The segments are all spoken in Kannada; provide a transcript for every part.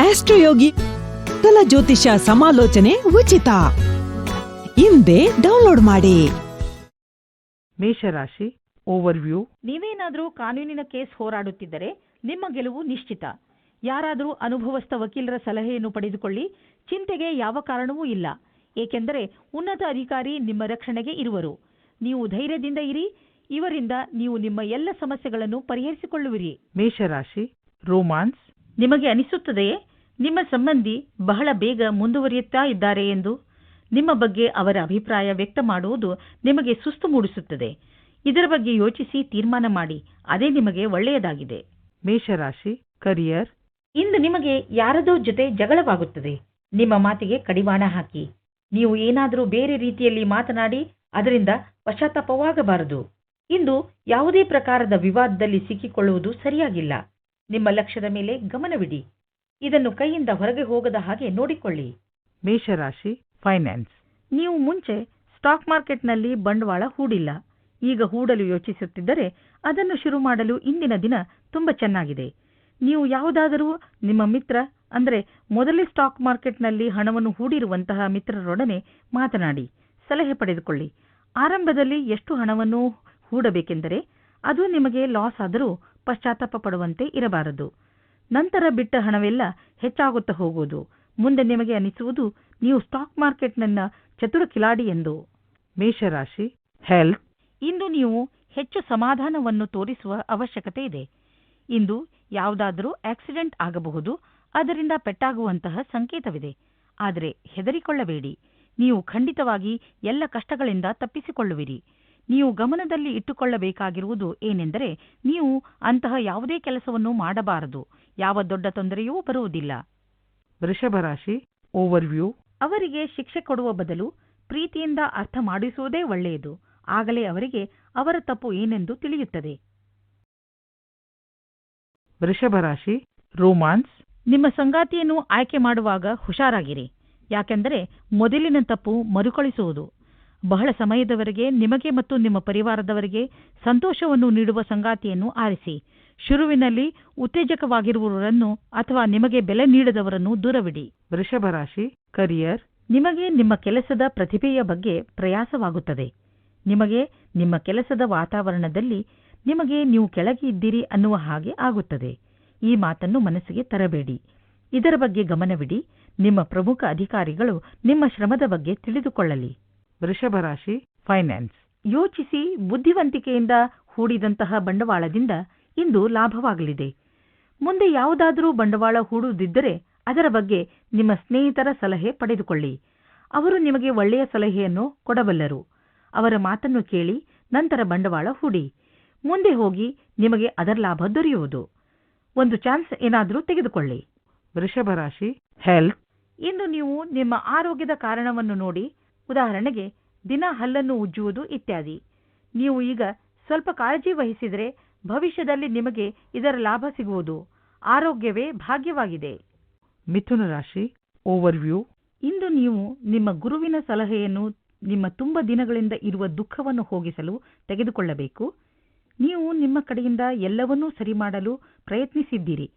ಆಸ್ಟ್ರೋಯೋಗಿ ಕಲ ಜ್ಯೋತಿಷ ಸಮಾಲೋಚನೆ ಉಚಿತ. ಹಿಂದೆ ಡೌನ್ಲೋಡ್ ಮಾಡಿ. ಮೇಷರಾಶಿ ಓವರ್ವ್ಯೂ. ನೀವೇನಾದರೂ ಕಾನೂನಿನ ಕೇಸ್ ಹೋರಾಡುತ್ತಿದ್ದರೆ ನಿಮ್ಮ ಗೆಲುವು ನಿಶ್ಚಿತ. ಯಾರಾದರೂ ಅನುಭವಸ್ಥ ವಕೀಲರ ಸಲಹೆಯನ್ನು ಪಡೆದುಕೊಳ್ಳಿ ಚಿಂತೆಗೆ ಯಾವ ಕಾರಣವೂ ಇಲ್ಲ. ಏಕೆಂದರೆ ಉನ್ನತ ಅಧಿಕಾರಿ ನಿಮ್ಮ ರಕ್ಷಣೆಗೆ ಇರುವರು. ನೀವು ಧೈರ್ಯದಿಂದ ಇರಿ ಇವರಿಂದ ನೀವು ನಿಮ್ಮ ಎಲ್ಲ ಸಮಸ್ಯೆಗಳನ್ನು ಪರಿಹರಿಸಿಕೊಳ್ಳುವಿರಿ. ಮೇಷರಾಶಿ ರೋಮಾನ್ಸ್. ನಿಮಗೆ ಅನಿಸುತ್ತದೆಯೇ? ನಿಮ್ಮ ಸಂಬಂಧಿ ಬಹಳ ಬೇಗ ಮುಂದುವರಿಯುತ್ತಾ ಇದ್ದಾರೆ ಎಂದು ನಿಮ್ಮ ಬಗ್ಗೆ ಅವರ ಅಭಿಪ್ರಾಯ ವ್ಯಕ್ತ ಮಾಡುವುದು ನಿಮಗೆ ಸುಸ್ತು ಮೂಡಿಸುತ್ತದೆ. ಇದರ ಬಗ್ಗೆ ಯೋಚಿಸಿ ತೀರ್ಮಾನ ಮಾಡಿ ಅದೇ ನಿಮಗೆ ಒಳ್ಳೆಯದಾಗಿದೆ. ಮೇಷರಾಶಿ ಕರಿಯರ್. ಇಂದು ನಿಮಗೆ ಯಾರದೋ ಜೊತೆ ಜಗಳವಾಗುತ್ತದೆ. ನಿಮ್ಮ ಮಾತಿಗೆ ಕಡಿವಾಣ ಹಾಕಿ. ನೀವು ಏನಾದರೂ ಬೇರೆ ರೀತಿಯಲ್ಲಿ ಮಾತನಾಡಿ ಅದರಿಂದ ಪಶ್ಚಾತ್ತಾಪವಾಗಬಾರದು. ಇಂದು ಯಾವುದೇ ಪ್ರಕಾರದ ವಿವಾದದಲ್ಲಿ ಸಿಕ್ಕಿಕೊಳ್ಳುವುದು ಸರಿಯಾಗಿಲ್ಲ. ನಿಮ್ಮ ಲಕ್ಷ್ಯದ ಮೇಲೆ ಗಮನವಿಡಿ. ಇದನ್ನು ಕೈಯಿಂದ ಹೊರಗೆ ಹೋಗದ ಹಾಗೆ ನೋಡಿಕೊಳ್ಳಿ. ಮೇಷರಾಶಿ ಫೈನಾನ್ಸ್ ನೀವು ಮುಂಚೆ ಸ್ಟಾಕ್ ಮಾರ್ಕೆಟ್ನಲ್ಲಿ ಬಂಡವಾಳ ಹೂಡಿಲ್ಲ. ಈಗ ಹೂಡಲು ಯೋಚಿಸುತ್ತಿದ್ದರೆ ಅದನ್ನು ಶುರು ಮಾಡಲು ಇಂದಿನ ದಿನ ತುಂಬ ಚೆನ್ನಾಗಿದೆ. ನೀವು ಯಾವುದಾದರೂ ನಿಮ್ಮ ಮಿತ್ರ, ಅಂದರೆ ಮೊದಲೇ ಸ್ಟಾಕ್ ಮಾರ್ಕೆಟ್ನಲ್ಲಿ ಹಣವನ್ನು ಹೂಡಿರುವಂತಹ ಮಿತ್ರರೊಡನೆ ಮಾತನಾಡಿ, ಸಲಹೆ ಪಡೆದುಕೊಳ್ಳಿ. ಆರಂಭದಲ್ಲಿ ಎಷ್ಟು ಹಣವನ್ನು ಹೂಡಬೇಕೆಂದರೆ ಅದು ನಿಮಗೆ ಲಾಸ್ ಆದರೂ ಪಶ್ಚಾತ್ತಾಪ ಪಡುವಂತೆ ಇರಬಾರದು. ನಂತರ ಬಿಟ್ಟ ಹಣವೆಲ್ಲ ಹೆಚ್ಚಾಗುತ್ತಾ ಹೋಗುವುದು. ಮುಂದೆ ನಿಮಗೆ ಅನಿಸುವುದು ನೀವು ಸ್ಟಾಕ್ ಮಾರ್ಕೆಟ್ ನನ್ನ ಚತುರ ಕಿಲಾಡಿ ಎಂದು. ಮೇಷರಾಶಿ ಹೆಲ್ತ್ ಇಂದು ನೀವು ಹೆಚ್ಚು ಸಮಾಧಾನವನ್ನು ತೋರಿಸುವ ಅವಶ್ಯಕತೆ ಇದೆ. ಇಂದು ಯಾವುದಾದರೂ ಆಕ್ಸಿಡೆಂಟ್ ಆಗಬಹುದು ಅದರಿಂದ ಪೆಟ್ಟಾಗುವಂತಹ ಸಂಕೇತವಿದೆ. ಆದರೆ ಹೆದರಿಕೊಳ್ಳಬೇಡಿ. ನೀವು ಖಂಡಿತವಾಗಿ ಎಲ್ಲ ಕಷ್ಟಗಳಿಂದ ತಪ್ಪಿಸಿಕೊಳ್ಳುವಿರಿ. ನೀವು ಗಮನದಲ್ಲಿ ಇಟ್ಟುಕೊಳ್ಳಬೇಕಾಗಿರುವುದು ಏನೆಂದರೆ ನೀವು ಅಂತಹ ಯಾವುದೇ ಕೆಲಸವನ್ನು ಮಾಡಬಾರದು. ಯಾವ ದೊಡ್ಡ ತೊಂದರೆಯೂ ಬರುವುದಿಲ್ಲ. ವೃಷಭರಾಶಿ ಓವರ್ವ್ಯೂ ಅವರಿಗೆ ಶಿಕ್ಷೆ ಕೊಡುವ ಬದಲು ಪ್ರೀತಿಯಿಂದ ಅರ್ಥ ಮಾಡಿಸುವುದೇ ಒಳ್ಳೆಯದು. ಆಗಲೇ ಅವರಿಗೆ ಅವರ ತಪ್ಪು ಏನೆಂದು ತಿಳಿಯುತ್ತದೆ. ವೃಷಭರಾಶಿ ರೋಮಾನ್ಸ್ ನಿಮ್ಮ ಸಂಗಾತಿಯನ್ನು ಆಯ್ಕೆ ಮಾಡುವಾಗ ಹುಷಾರಾಗಿರಿ. ಯಾಕೆಂದರೆ ಮೊದಲಿನ ತಪ್ಪು ಮರುಕಳಿಸುವುದು. ಬಹಳ ಸಮಯದವರೆಗೆ ನಿಮಗೆ ಮತ್ತು ನಿಮ್ಮ ಪರಿವಾರದವರಿಗೆ ಸಂತೋಷವನ್ನು ನೀಡುವ ಸಂಗಾತಿಯನ್ನು ಆರಿಸಿ. ಶುರುವಿನಲ್ಲಿ ಉತ್ತೇಜಕವಾಗಿರುವವರನ್ನು ಅಥವಾ ನಿಮಗೆ ಬೆಲೆ ನೀಡದವರನ್ನು ದೂರವಿಡಿ. ವೃಷಭರಾಶಿ ಕರಿಯರ್ ನಿಮಗೆ ನಿಮ್ಮ ಕೆಲಸದ ಪ್ರತಿಭೆಯ ಬಗ್ಗೆ ಪ್ರಯಾಸವಾಗುತ್ತದೆ. ನಿಮಗೆ ನಿಮ್ಮ ಕೆಲಸದ ವಾತಾವರಣದಲ್ಲಿ ನಿಮಗೆ ನೀವು ಕೆಳಗೆ ಇದ್ದೀರಿ ಅನ್ನುವ ಹಾಗೆ ಆಗುತ್ತದೆ. ಈ ಮಾತನ್ನು ಮನಸ್ಸಿಗೆ ತರಬೇಡಿ. ಇದರ ಬಗ್ಗೆ ಗಮನವಿಡಿ. ನಿಮ್ಮ ಪ್ರಮುಖ ಅಧಿಕಾರಿಗಳು ನಿಮ್ಮ ಶ್ರಮದ ಬಗ್ಗೆ ತಿಳಿದುಕೊಳ್ಳಲಿ. ವೃಷಭರಾಶಿ ಫೈನಾನ್ಸ್ ಯೋಚಿಸಿ ಬುದ್ಧಿವಂತಿಕೆಯಿಂದ ಹೂಡಿದಂತಹ ಬಂಡವಾಳದಿಂದ ಇಂದು ಲಾಭವಾಗಲಿದೆ. ಮುಂದೆ ಯಾವುದಾದರೂ ಬಂಡವಾಳ ಹೂಡುವುದಿದ್ದರೆ ಅದರ ಬಗ್ಗೆ ನಿಮ್ಮ ಸ್ನೇಹಿತರ ಸಲಹೆ ಪಡೆದುಕೊಳ್ಳಿ. ಅವರು ನಿಮಗೆ ಒಳ್ಳೆಯ ಸಲಹೆಯನ್ನು ಕೊಡಬಲ್ಲರು. ಅವರ ಮಾತನ್ನು ಕೇಳಿ ನಂತರ ಬಂಡವಾಳ ಹೂಡಿ. ಮುಂದೆ ಹೋಗಿ ನಿಮಗೆ ಅದರ ಲಾಭ ದೊರೆಯುವುದು. ಒಂದು ಚಾನ್ಸ್ ಏನಾದರೂ ತೆಗೆದುಕೊಳ್ಳಿ. ವೃಷಭರಾಶಿ ಹೆಲ್ತ್ ಇಂದು ನೀವು ನಿಮ್ಮ ಆರೋಗ್ಯದ ಕಾರಣವನ್ನು ನೋಡಿ ಉದಾಹರಣೆಗೆ ದಿನ ಹಲ್ಲನ್ನು ಉಜ್ಜುವುದು ಇತ್ಯಾದಿ. ನೀವು ಈಗ ಸ್ವಲ್ಪ ಕಾಳಜಿ ವಹಿಸಿದರೆ ಭವಿಷ್ಯದಲ್ಲಿ ನಿಮಗೆ ಇದರ ಲಾಭ ಸಿಗುವುದು. ಆರೋಗ್ಯವೇ ಭಾಗ್ಯವಾಗಿದೆ. ಮಿಥುನ ರಾಶಿ ಓವರ್ವ್ಯೂ ಇಂದು ನೀವು ನಿಮ್ಮ ಗುರುವಿನ ಸಲಹೆಯನ್ನು ನಿಮ್ಮ ತುಂಬ ದಿನಗಳಿಂದ ಇರುವ ದುಃಖವನ್ನು ಹೋಗಿಸಲು ತೆಗೆದುಕೊಳ್ಳಬೇಕು. ನೀವು ನಿಮ್ಮ ಕಡೆಯಿಂದ ಎಲ್ಲವನ್ನೂ ಸರಿ ಮಾಡಲು ಪ್ರಯತ್ನಿಸಿದ್ದೀರಿ.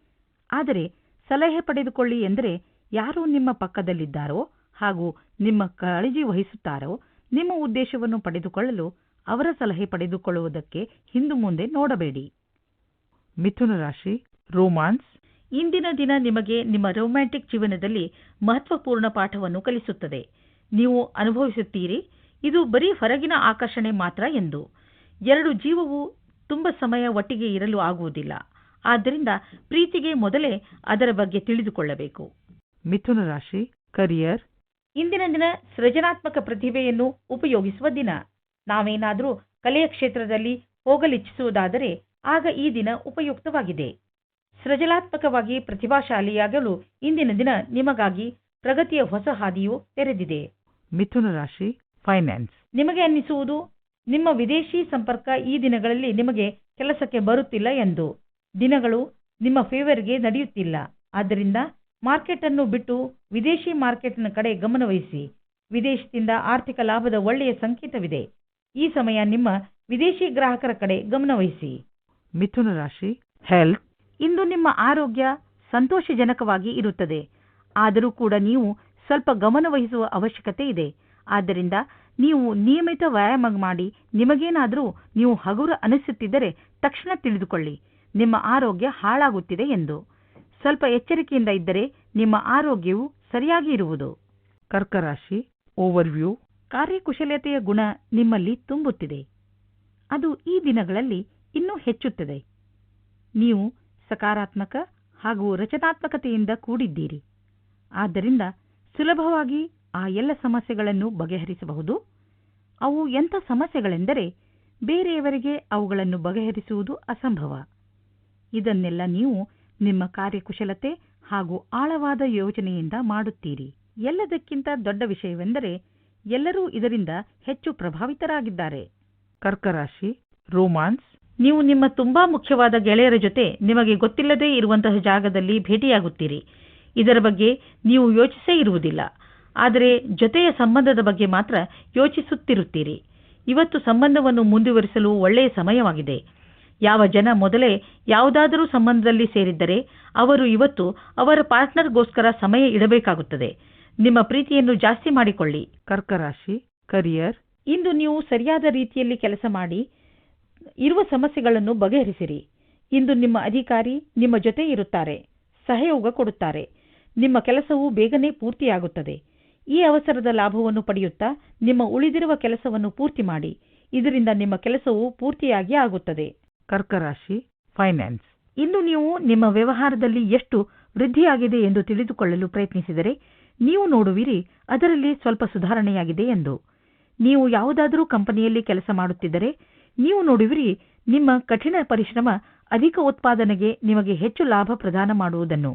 ಆದರೆ ಸಲಹೆ ಪಡೆದುಕೊಳ್ಳಿ ಎಂದರೆ ಯಾರು ನಿಮ್ಮ ಪಕ್ಕದಲ್ಲಿದ್ದಾರೋ ಹಾಗೂ ನಿಮ್ಮ ಕಾಳಜಿ ವಹಿಸುತ್ತಾರೋ ನಿಮ್ಮ ಉದ್ದೇಶವನ್ನು ಪಡೆದುಕೊಳ್ಳಲು ಅವರ ಸಲಹೆ ಪಡೆದುಕೊಳ್ಳುವುದಕ್ಕೆ ಹಿಂದು ಮುಂದೆ ನೋಡಬೇಡಿ. ಮಿಥುನ ರಾಶಿ ರೋಮಾನ್ಸ್. ಇಂದಿನ ದಿನ ನಿಮಗೆ ನಿಮ್ಮ ರೊಮ್ಯಾಂಟಿಕ್ ಜೀವನದಲ್ಲಿ ಮಹತ್ವಪೂರ್ಣ ಪಾಠವನ್ನು ಕಲಿಸುತ್ತದೆ. ನೀವು ಅನುಭವಿಸುತ್ತೀರಿ ಇದು ಬರೀ ಹೊರಗಿನ ಆಕರ್ಷಣೆ ಮಾತ್ರ ಎಂದು. ಎರಡು ಜೀವವು ತುಂಬ ಸಮಯ ಒಟ್ಟಿಗೆ ಇರಲು ಆಗುವುದಿಲ್ಲ. ಆದ್ದರಿಂದ ಪ್ರೀತಿಗೆ ಮೊದಲೇ ಅದರ ಬಗ್ಗೆ ತಿಳಿದುಕೊಳ್ಳಬೇಕು. ಮಿಥುನ ರಾಶಿ ಕರಿಯರ್. ಇಂದಿನ ದಿನ ಸೃಜನಾತ್ಮಕ ಪ್ರತಿಭೆಯನ್ನು ಉಪಯೋಗಿಸುವ ದಿನ. ನಾವೇನಾದರೂ ಕಲೆಯ ಕ್ಷೇತ್ರದಲ್ಲಿ ಹೋಗಲಿಚ್ಛಿಸುವುದಾದರೆ ಆಗ ಈ ದಿನ ಉಪಯುಕ್ತವಾಗಿದೆ. ಸೃಜನಾತ್ಮಕವಾಗಿ ಪ್ರತಿಭಾಶಾಲಿಯಾಗಲು ಇಂದಿನ ದಿನ ನಿಮಗಾಗಿ ಪ್ರಗತಿಯ ಹೊಸ ಹಾದಿಯು ತೆರೆದಿದೆ. ಮಿಥುನ ರಾಶಿ ಫೈನಾನ್ಸ್ ನಿಮಗೆ ಅನ್ನಿಸುವುದು ನಿಮ್ಮ ವಿದೇಶಿ ಸಂಪರ್ಕ ಈ ದಿನಗಳಲ್ಲಿ ನಿಮಗೆ ಕೆಲಸಕ್ಕೆ ಬರುತ್ತಿಲ್ಲ ಎಂದು. ದಿನಗಳು ನಿಮ್ಮ ಫೇವರ್ಗೆ ನಡೆಯುತ್ತಿಲ್ಲ. ಆದ್ದರಿಂದ ಮಾರ್ಕೆಟ್ ಅನ್ನು ಬಿಟ್ಟು ವಿದೇಶಿ ಮಾರ್ಕೆಟ್ನ ಕಡೆ ಗಮನವಹಿಸಿ ವಿದೇಶದಿಂದ ಆರ್ಥಿಕ ಲಾಭದ ಒಳ್ಳೆಯ ಸಂಕೇತವಿದೆ. ಈ ಸಮಯ ನಿಮ್ಮ ವಿದೇಶಿ ಗ್ರಾಹಕರ ಕಡೆ ಗಮನವಹಿಸಿ ಮಿಥುನ ರಾಶಿ ಹೆಲ್ತ್ ಇಂದು ನಿಮ್ಮ ಆರೋಗ್ಯ ಸಂತೋಷಜನಕವಾಗಿ ಇರುತ್ತದೆ. ಆದರೂ ಕೂಡ ನೀವು ಸ್ವಲ್ಪ ಗಮನವಹಿಸುವ ಅವಶ್ಯಕತೆ ಇದೆ. ಆದ್ದರಿಂದ ನೀವು ನಿಯಮಿತ ವ್ಯಾಯಾಮ ಮಾಡಿ ನಿಮಗೇನಾದರೂ ನೀವು ಹಗುರ ಅನಿಸುತ್ತಿದ್ದರೆ ತಕ್ಷಣ ತಿಳಿದುಕೊಳ್ಳಿ. ನಿಮ್ಮ ಆರೋಗ್ಯ ಹಾಳಾಗುತ್ತಿದೆ ಎಂದು. ಸ್ವಲ್ಪ ಎಚ್ಚರಿಕೆಯಿಂದ ಇದ್ದರೆ ನಿಮ್ಮ ಆರೋಗ್ಯವು ಸರಿಯಾಗಿ ಇರುವುದು. ಕರ್ಕರಾಶಿ ಓವರ್ವ್ಯೂ ಕಾರ್ಯಕುಶಲತೆಯ ಗುಣ ನಿಮ್ಮಲ್ಲಿ ತುಂಬುತ್ತಿದೆ. ಅದು ಈ ದಿನಗಳಲ್ಲಿ ಇನ್ನೂ ಹೆಚ್ಚುತ್ತದೆ. ನೀವು ಸಕಾರಾತ್ಮಕ ಹಾಗೂ ರಚನಾತ್ಮಕತೆಯಿಂದ ಕೂಡಿದ್ದೀರಿ. ಆದ್ದರಿಂದ ಸುಲಭವಾಗಿ ಆ ಎಲ್ಲ ಸಮಸ್ಯೆಗಳನ್ನು ಬಗೆಹರಿಸಬಹುದು. ಅವು ಎಂಥ ಸಮಸ್ಯೆಗಳೆಂದರೆ ಬೇರೆಯವರಿಗೆ ಅವುಗಳನ್ನು ಬಗೆಹರಿಸುವುದು ಅಸಂಭವ. ಇದನ್ನೆಲ್ಲ ನೀವು ನಿಮ್ಮ ಕಾರ್ಯಕುಶಲತೆ ಹಾಗೂ ಆಳವಾದ ಯೋಚನೆಯಿಂದ ಮಾಡುತ್ತೀರಿ. ಎಲ್ಲದಕ್ಕಿಂತ ದೊಡ್ಡ ವಿಷಯವೆಂದರೆ ಎಲ್ಲರೂ ಇದರಿಂದ ಹೆಚ್ಚು ಪ್ರಭಾವಿತರಾಗಿದ್ದಾರೆ. ಕರ್ಕರಾಶಿ, ರೋಮಾನ್ಸ್. ನೀವು ನಿಮ್ಮ ತುಂಬಾ ಮುಖ್ಯವಾದ ಗೆಳೆಯರ ಜೊತೆ ನಿಮಗೆ ಗೊತ್ತಿಲ್ಲದೇ ಇರುವಂತಹ ಜಾಗದಲ್ಲಿ ಭೇಟಿಯಾಗುತ್ತೀರಿ. ಇದರ ಬಗ್ಗೆ ನೀವು ಯೋಚಿಸೇ ಇರುವುದಿಲ್ಲ. ಆದರೆ ಜೊತೆಯ ಸಂಬಂಧದ ಬಗ್ಗೆ ಮಾತ್ರ ಯೋಚಿಸುತ್ತಿರುತ್ತೀರಿ. ಇವತ್ತು ಸಂಬಂಧವನ್ನು ಮುಂದುವರಿಸಲು ಒಳ್ಳೆಯ ಸಮಯವಾಗಿದೆ. ಯಾವ ಜನ ಮೊದಲೇ ಯಾವುದಾದರೂ ಸಂಬಂಧದಲ್ಲಿ ಸೇರಿದ್ದರೆ ಅವರು ಇವತ್ತು ಅವರ ಪಾರ್ಟ್ನರ್ಗೋಸ್ಕರ ಸಮಯ ಇಡಬೇಕಾಗುತ್ತದೆ. ನಿಮ್ಮ ಪ್ರೀತಿಯನ್ನು ಜಾಸ್ತಿ ಮಾಡಿಕೊಳ್ಳಿ. ಕರ್ಕರಾಶಿ ಕರಿಯರ್. ಇಂದು ನೀವು ಸರಿಯಾದ ರೀತಿಯಲ್ಲಿ ಕೆಲಸ ಮಾಡಿ ಇರುವ ಸಮಸ್ಯೆಗಳನ್ನು ಬಗೆಹರಿಸಿರಿ. ಇಂದು ನಿಮ್ಮ ಅಧಿಕಾರಿ ನಿಮ್ಮ ಜೊತೆ ಇರುತ್ತಾರೆ ಸಹಯೋಗ ಕೊಡುತ್ತಾರೆ. ನಿಮ್ಮ ಕೆಲಸವು ಬೇಗನೆ ಪೂರ್ತಿಯಾಗುತ್ತದೆ. ಈ ಅವಸರದ ಲಾಭವನ್ನು ಪಡೆಯುತ್ತಾ ನಿಮ್ಮ ಉಳಿದಿರುವ ಕೆಲಸವನ್ನು ಪೂರ್ತಿ ಮಾಡಿ. ಇದರಿಂದ ನಿಮ್ಮ ಕೆಲಸವು ಪೂರ್ತಿಯಾಗಿ ಆಗುತ್ತದೆ. ಕರ್ಕ ರಾಶಿ ಫೈನಾನ್ಸ್ ಇಂದು ನೀವು ನಿಮ್ಮ ವ್ಯವಹಾರದಲ್ಲಿ ಎಷ್ಟು ವೃದ್ಧಿಯಾಗಿದೆ ಎಂದು ತಿಳಿದುಕೊಳ್ಳಲು ಪ್ರಯತ್ನಿಸಿದರೆ ನೀವು ನೋಡುವಿರಿ, ಅದರಲ್ಲಿ ಸ್ವಲ್ಪ ಸುಧಾರಣೆಯಾಗಿದೆ ಎಂದು. ನೀವು ಯಾವುದಾದರೂ ಕಂಪನಿಯಲ್ಲಿ ಕೆಲಸ ಮಾಡುತ್ತಿದ್ದರೆ ನೀವು ನೋಡುವಿರಿ, ನಿಮ್ಮ ಕಠಿಣ ಪರಿಶ್ರಮ ಅಧಿಕ ಉತ್ಪಾದನೆಗೆ ನಿಮಗೆ ಹೆಚ್ಚು ಲಾಭ ಪ್ರದಾನ ಮಾಡುವುದನ್ನು.